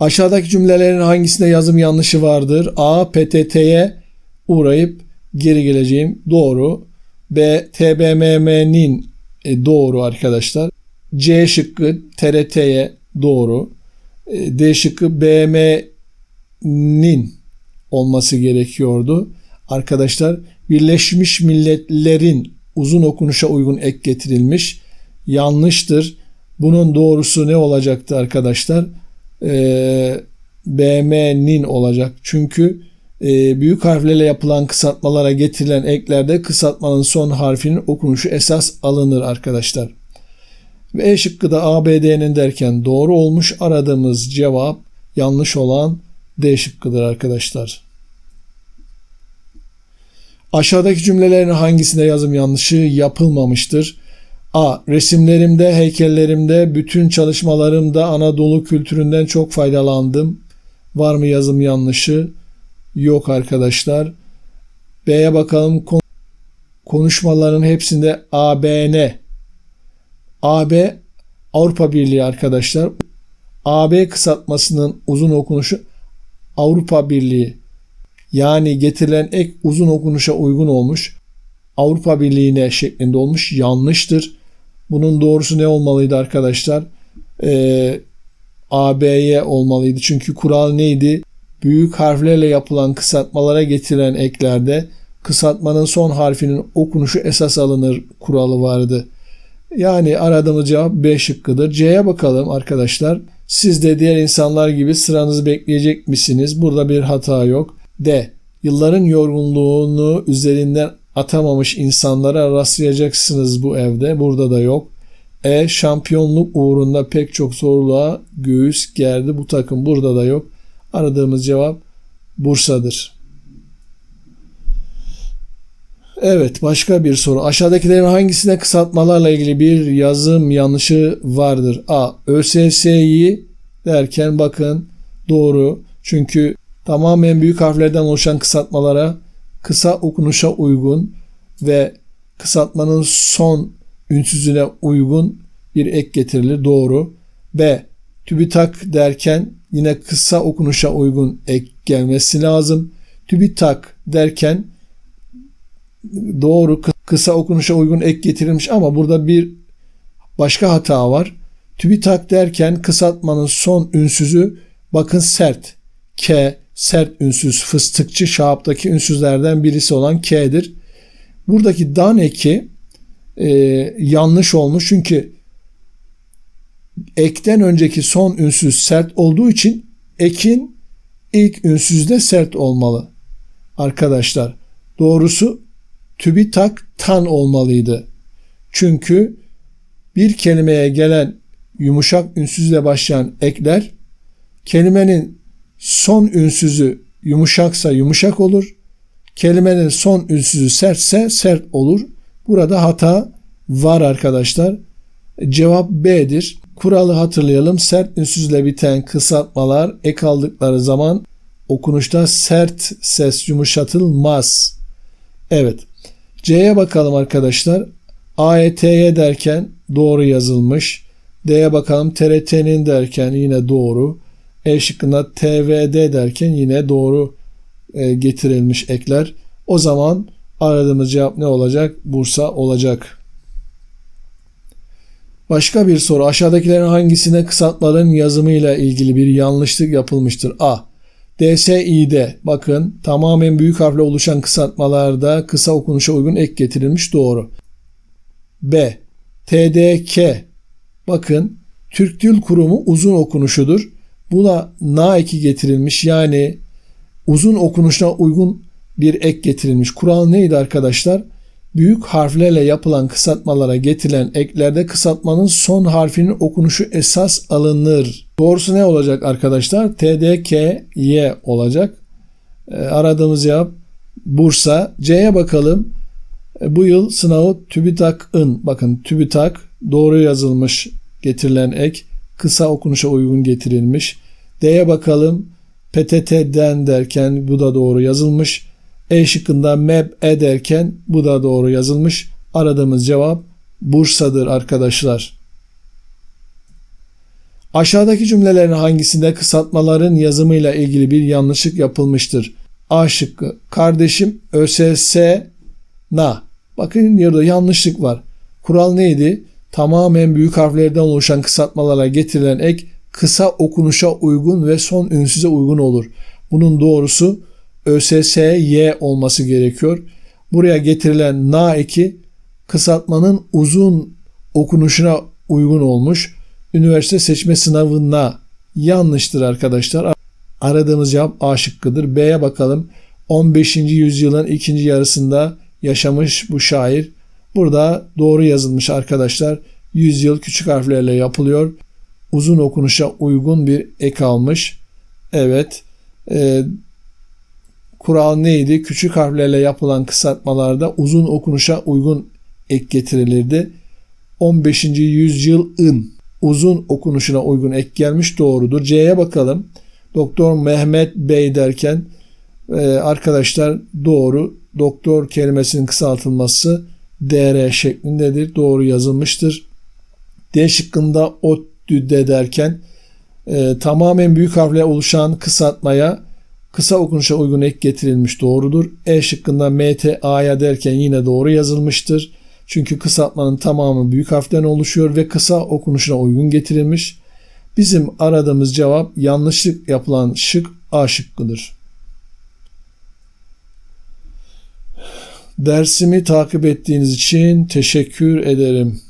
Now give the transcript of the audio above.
Aşağıdaki cümlelerin hangisinde yazım yanlışı vardır? A. PTT'ye uğrayıp geri geleceğim. Doğru. B. TBMM'nin e, doğru arkadaşlar. C şıkkı TRT'ye doğru. E, D şıkkı BM'nin olması gerekiyordu. Arkadaşlar Birleşmiş Milletler'in uzun okunuşa uygun ek getirilmiş. Yanlıştır. Bunun doğrusu ne olacaktı arkadaşlar? Ee, BM'nin olacak. Çünkü e, büyük harflerle yapılan kısaltmalara getirilen eklerde kısaltmanın son harfinin okunuşu esas alınır arkadaşlar. Ve E şıkkı ABD'nin derken doğru olmuş. Aradığımız cevap yanlış olan D şıkkıdır arkadaşlar. Aşağıdaki cümlelerin hangisinde yazım yanlışı yapılmamıştır? A. Resimlerimde, heykellerimde, bütün çalışmalarımda Anadolu kültüründen çok faydalandım. Var mı yazım yanlışı? Yok arkadaşlar. B'ye bakalım. Konuşmaların hepsinde ABN. AB Avrupa Birliği arkadaşlar. AB kısaltmasının uzun okunuşu Avrupa Birliği. Yani getirilen ek uzun okunuşa uygun olmuş. Avrupa Birliği'ne şeklinde olmuş. Yanlıştır. Bunun doğrusu ne olmalıydı arkadaşlar? Ee, AB'ye olmalıydı. Çünkü kural neydi? Büyük harflerle yapılan kısaltmalara getirilen eklerde kısaltmanın son harfinin okunuşu esas alınır kuralı vardı. Yani aradığımız cevap B şıkkıdır. C'ye bakalım arkadaşlar. Siz de diğer insanlar gibi sıranızı bekleyecek misiniz? Burada bir hata yok. D. Yılların yorgunluğunu üzerinden atamamış insanlara rastlayacaksınız bu evde. Burada da yok. E. Şampiyonluk uğrunda pek çok zorluğa göğüs gerdi. Bu takım burada da yok. Aradığımız cevap Bursa'dır. Evet başka bir soru. Aşağıdakilerin hangisinde kısaltmalarla ilgili bir yazım yanlışı vardır? A. ÖSS'yi derken bakın doğru. Çünkü tamamen büyük harflerden oluşan kısaltmalara kısa okunuşa uygun ve kısaltmanın son ünsüzüne uygun bir ek getirilir. Doğru. B. TÜBİTAK derken yine kısa okunuşa uygun ek gelmesi lazım. TÜBİTAK derken doğru kısa okunuşa uygun ek getirilmiş ama burada bir başka hata var. TÜBİTAK derken kısaltmanın son ünsüzü bakın sert. K sert ünsüz fıstıkçı şahaptaki ünsüzlerden birisi olan K'dir. Buradaki dan eki e, yanlış olmuş çünkü ekten önceki son ünsüz sert olduğu için ekin ilk ünsüzde sert olmalı. Arkadaşlar doğrusu TÜBİTAK tan olmalıydı. Çünkü bir kelimeye gelen yumuşak ünsüzle başlayan ekler kelimenin son ünsüzü yumuşaksa yumuşak olur. Kelimenin son ünsüzü sertse sert olur. Burada hata var arkadaşlar. Cevap B'dir. Kuralı hatırlayalım. Sert ünsüzle biten kısaltmalar ek aldıkları zaman okunuşta sert ses yumuşatılmaz. Evet. C'ye bakalım arkadaşlar. AET'ye derken doğru yazılmış. D'ye bakalım TRT'nin derken yine doğru. E şıkkında TVD derken yine doğru e, getirilmiş ekler. O zaman aradığımız cevap ne olacak? Bursa olacak. Başka bir soru. Aşağıdakilerin hangisine kısaltmaların yazımıyla ilgili bir yanlışlık yapılmıştır? A. DSİ'de bakın tamamen büyük harfle oluşan kısaltmalarda kısa okunuşa uygun ek getirilmiş doğru. B. TDK bakın Türk Dil Kurumu uzun okunuşudur. Buna na eki getirilmiş yani uzun okunuşuna uygun bir ek getirilmiş. Kural neydi arkadaşlar? Büyük harflerle yapılan kısaltmalara getirilen eklerde kısaltmanın son harfinin okunuşu esas alınır. Doğrusu ne olacak arkadaşlar? TDKY olacak. E, aradığımız cevap Bursa. C'ye bakalım. E, bu yıl sınavı TÜBİTAK'ın bakın TÜBİTAK doğru yazılmış getirilen ek kısa okunuşa uygun getirilmiş. D'ye bakalım. PTT'den derken bu da doğru yazılmış. E şıkkında MEB ederken bu da doğru yazılmış. Aradığımız cevap Bursa'dır arkadaşlar. Aşağıdaki cümlelerin hangisinde kısaltmaların yazımıyla ilgili bir yanlışlık yapılmıştır? A şıkkı. Kardeşim ÖSS na. Bakın burada yanlışlık var. Kural neydi? Tamamen büyük harflerden oluşan kısaltmalara getirilen ek kısa okunuşa uygun ve son ünsüze uygun olur. Bunun doğrusu ÖSSY olması gerekiyor. Buraya getirilen na eki kısaltmanın uzun okunuşuna uygun olmuş. Üniversite seçme sınavına yanlıştır arkadaşlar. Aradığımız cevap A şıkkıdır. B'ye bakalım. 15. yüzyılın ikinci yarısında yaşamış bu şair. Burada doğru yazılmış arkadaşlar. Yüzyıl küçük harflerle yapılıyor. Uzun okunuşa uygun bir ek almış. Evet. E, kural neydi? Küçük harflerle yapılan kısaltmalarda uzun okunuşa uygun ek getirilirdi. 15. yüzyılın uzun okunuşuna uygun ek gelmiş doğrudur. C'ye bakalım. Doktor Mehmet Bey derken e, arkadaşlar doğru. Doktor kelimesinin kısaltılması DR şeklindedir. Doğru yazılmıştır. D şıkkında ODTÜ'de derken e, tamamen büyük harfle oluşan kısaltmaya kısa okunuşa uygun ek getirilmiş doğrudur. E şıkkında MTA'ya derken yine doğru yazılmıştır. Çünkü kısaltmanın tamamı büyük harften oluşuyor ve kısa okunuşuna uygun getirilmiş. Bizim aradığımız cevap yanlışlık yapılan şık A şıkkıdır. Dersimi takip ettiğiniz için teşekkür ederim.